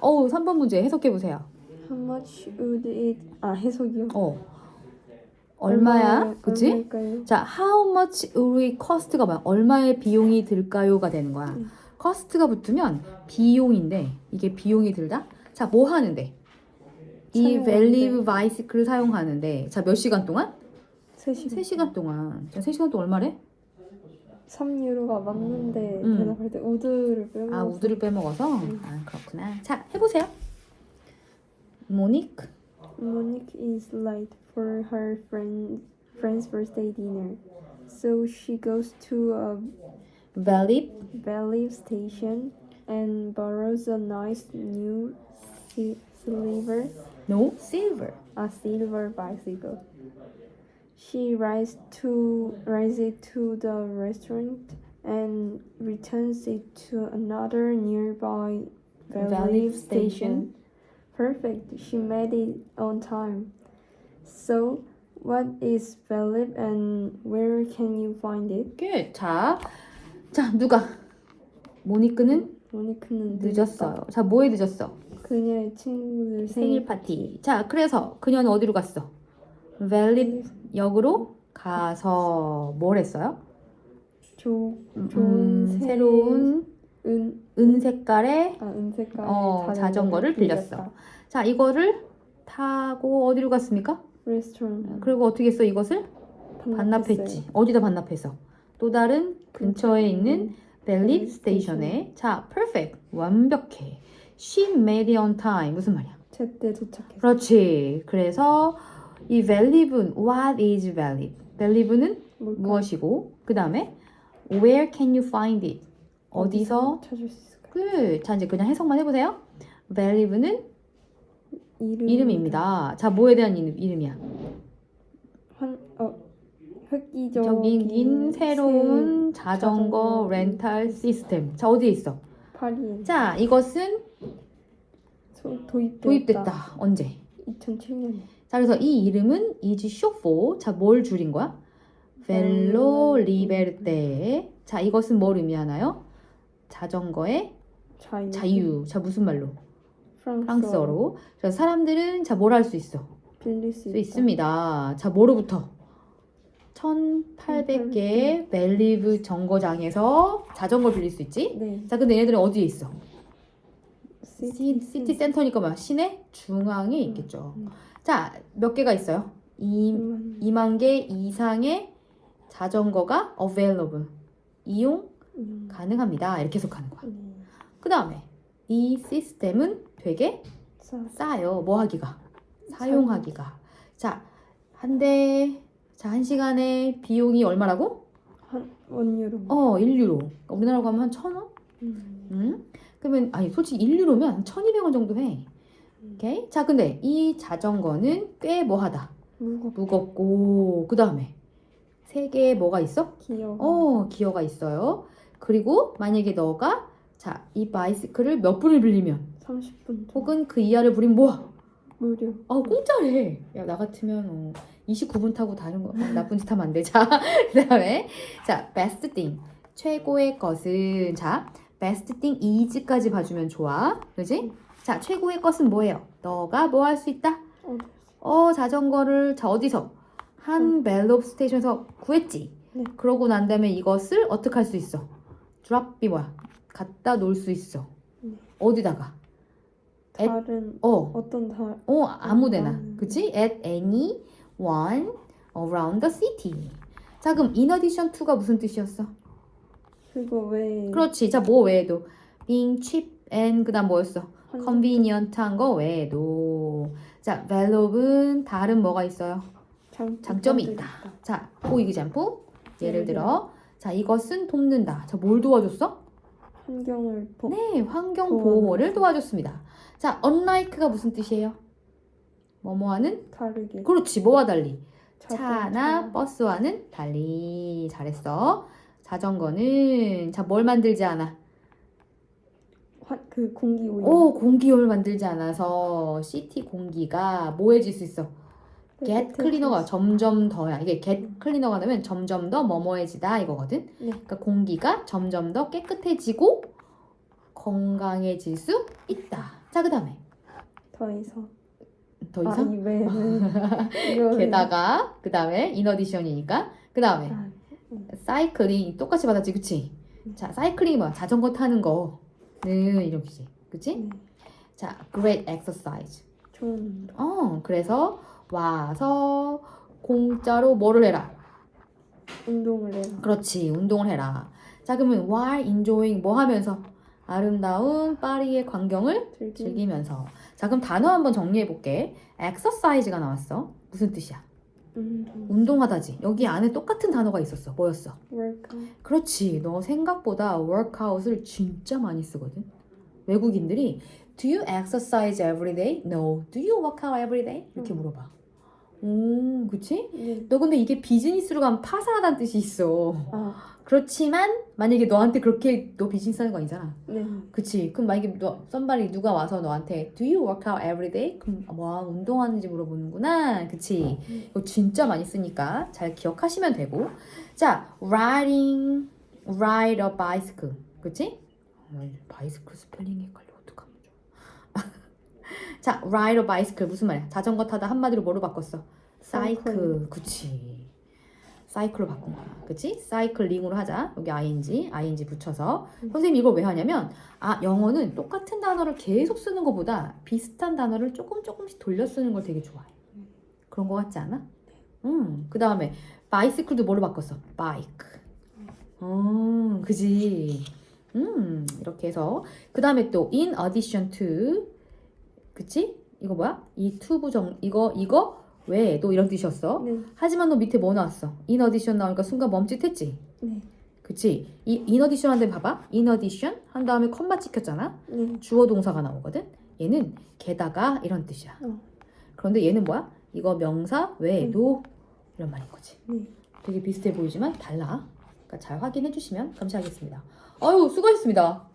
어우, 3번 문제 해석해 보세요. How much would it? 아 해석이요. 어. 얼마야? 그치? 얼마일까요? 자, how much will it cost가 뭐야? 얼마의 비용이 들까요가 되는 거야. 음. cost가 붙으면 비용인데 이게 비용이 들다? 자, 뭐 하는데? 이 사용하는데. 밸리브 바이시클을 사용하는데 자, 몇 시간 동안? 3시간. 3시간 동안. 자, 3시간 동안 얼마래? 3유로가 맞는데 음. 대답할 때 우드를 빼먹어서 아, 우드를 빼먹어서? 음. 아, 그렇구나. 자, 해보세요. 모닉. Monique is late for her friend, friend's birthday dinner. So she goes to a valid. Valley station and borrows a nice new si- silver No. silver. a silver bicycle. She rides to rides it to the restaurant and returns it to another nearby Valley, Valley station. station. Perfect. She made it on time. So, what is Valley and where can you find it? good. 자, 자, 누가? 모니크는 모니크는 늦었어요. 자, 뭐에 늦었어? 그녀의 친구들 생일 파티. 자, 그래서 그녀는 어디로 갔어? 밸리 역으로 가서 뭘 했어요? 조, 음, 좋은 새- 새로운 은, 은 색깔의 아, 은색깔 어, 자전거를 빌렸어. 자, 이거를 타고 어디로 갔습니까? 레스토랑 그리고 어떻게 했어? 이것을 반납했지. 어디다 반납해서? 또 다른 근처에 있는 밸리 스테이션에. 자, perfect. 완벽해. She made it on time. 무슨 말이야? 제때 도착했어. 그렇지. 그래서 이 valid은 what is valid? valid는 뭘까? 무엇이고 그 다음에 where can you find it? 어디서? 찾을 수 있을까? 그, 자 이제 그냥 해석만 해보세요. valid는 이름 이름 입니다. 자 뭐에 대한 이름, 이름이야? 환, 어, 획기적인 적인 새로운 새 자전거 자전거 렌탈 시스템. 자 어디에 있어? 파리에 자 이것은 소- 도입됐다. 도입됐다. 언제? 2007년에 자 그래서 이 이름은 is short for 자뭘 줄인 거야? 벨로 리베르테. 자 이것은 뭘 의미하나요? 자전거의 자유. 자유. 자 무슨 말로? 프랑스어. 프랑스어로. 그래서 사람들은 자 뭘 할 수 있어? 빌릴 수, 수. 있습니다. 자 뭐로부터? 1800개의 벨리브 정거장에서 자전거 빌릴 수 있지? 네. 자 근데 얘네들은 어디에 있어? 시티, 시, 시티 센터니까 뭐야? 시내 중앙에 있겠죠. 음. 자 몇 개가 있어요? 2, 음, 2만 개 이상의 자전거가 available 이용 음, 가능합니다. 이렇게 해석하는 거야. 네. 그 다음에 이 시스템은 되게 사, 싸요. 뭐 하기가? 사용하기가. 자, 한 대, 자, 한 시간에 비용이 얼마라고? 한 원유로. 어, 1유로. 그러니까 우리나라로 가면 한 1,000원? 음. 응? 그러면, 아니, 솔직히 1유로면 한 1,200원 정도 해. 오케이? 자, 근데 이 자전거는 꽤 뭐하다. 무겁. 무겁고, 그 다음에 세 개의 뭐가 있어? 기억. 어, 기어가 있어요. 그리고 만약에 너가 자, 이 바이스클을 몇 분을 빌리면 30분. 동안. 혹은 그 이하를 부리면 뭐야? 무료. 아 공짜래. 야 나 같으면 어, 29분 타고 다른 거 나쁜 짓 하면 안 돼. 자 그다음에 자 best thing 최고의 것은 자 best thing is까지 봐주면 좋아. 그지? 자 최고의 것은 뭐예요? 너가 뭐 할 수 있다? 어, 어 자전거를 자 어디서 한 벨롭 스테이션에서 구했지. 네. 그러고 난 다음에 이것을 어떻게 할 수 있어? 드랍비 뭐야? 갖다 놓을 수 있어. 네. 어디다가? 앱? 다른 어 어떤 다 어, 아무데나. 음. 그치? At any one around the city. 자, 그럼 in addition to가 무슨 뜻이었어? 그거 왜 그렇지. 자, 뭐 외에도 being cheap and 그다음 뭐였어? 환- convenient한 거 외에도. 자, value는 다른 뭐가 있어요? 장, 장점이 있다. 자, for example. 예를 들어 자, 이것은 돕는다. 자, 뭘 도와줬어? 환경을 보 네, 환경 보호를 도와줬습니다. 자, unlike가 무슨 뜻이에요? 뭐뭐하는? 다르게 그렇지. 뭐와 달리? 차나 차- 버스와는 달리 잘했어. 자전거는 자 뭘 만들지 않아? 환- 그 공기 오염 오 공기열 만들지 않아서 시티 공기가 뭐해질 수 있어? 네, get 클리너가 점점 더야. 이게 get 클리너가 되면 점점 더 뭐뭐해지다 이거거든. 네. 그러니까 공기가 점점 더 깨끗해지고 건강해질 수 있다. 자, 그다음에 더 이상. 더 이상 아, 이 외에는 이거는 게다가 그다음에 addition이니까 그다음에 아, 사이클링 똑같이 받았지, 그치? 자, 사이클링이 뭐야? 자전거 타는 거는 이렇게지, 그치? 네. 자, great exercise. 좋은 운동. 어, 그래서 와서 공짜로 뭐를 해라? 운동을 해라. 그렇지, 운동을 해라. 자, 그러면 while enjoying 뭐 하면서? 아름다운 파리의 광경을 즐기. 즐기면서. 자, 그럼 단어 한번 정리해 볼게. exercise가 나왔어. 무슨 뜻이야? 운동. 운동하다지. 여기 안에 똑같은 단어가 있었어. 뭐였어? workout. 그렇지. 너 생각보다 workout을 진짜 많이 쓰거든. 외국인들이 Do you exercise every day? No. Do you work out every day? 이렇게 물어봐. 오, 그치? 네. 너 근데 이게 비즈니스로 가면 파산하다는 뜻이 있어. 아, 그렇지만 만약에 너한테 그렇게 너 비즈니스 하는 거 아니잖아. 네. 그치? 그럼 만약에 너 썸바리 누가 와서 너한테 Do you work out every day? 그럼 뭐 운동하는지 물어보는구나. 그치? 이거 진짜 많이 쓰니까 잘 기억하시면 되고. 자, riding, ride a bicycle. 그치? 어, 바이스클 스펠링이 헷갈려. 자, ride a bicycle 무슨 말이야? 자전거 타다 한마디로 뭐로 바꿨어? 사이클. 그치. 사이클로 바꾼 거야. 그치? 사이클링으로 하자. 여기 ing, ing 붙여서. 선생님이 이걸 왜 하냐면, 아, 영어는 똑같은 단어를 계속 쓰는 것보다 비슷한 단어를 조금 조금씩 돌려 쓰는 걸 되게 좋아해. 그런 거 같지 않아? 음, 그 다음에, 바이시클도 뭐로 바꿨어? 바이크. 음, 그지. 음, 이렇게 해서. 그 다음에 또, in addition to. 그치? 이거 뭐야? 이 to 부정, 이거, 이거 외에도 이런 뜻이었어. 네. 하지만 너 밑에 뭐 나왔어? addition 나오니까 순간 멈칫했지? 네. 그치? 이 addition 한데 봐봐. addition 한 다음에 컴마 찍혔잖아. 네. 주어 동사가 나오거든. 얘는 게다가 이런 뜻이야. 어. 그런데 얘는 뭐야? 이거 명사 외에도 이런 말인 거지. 네. 되게 비슷해 보이지만 달라. 그러니까 잘 확인해 주시면 감사하겠습니다. 아유 수고하셨습니다.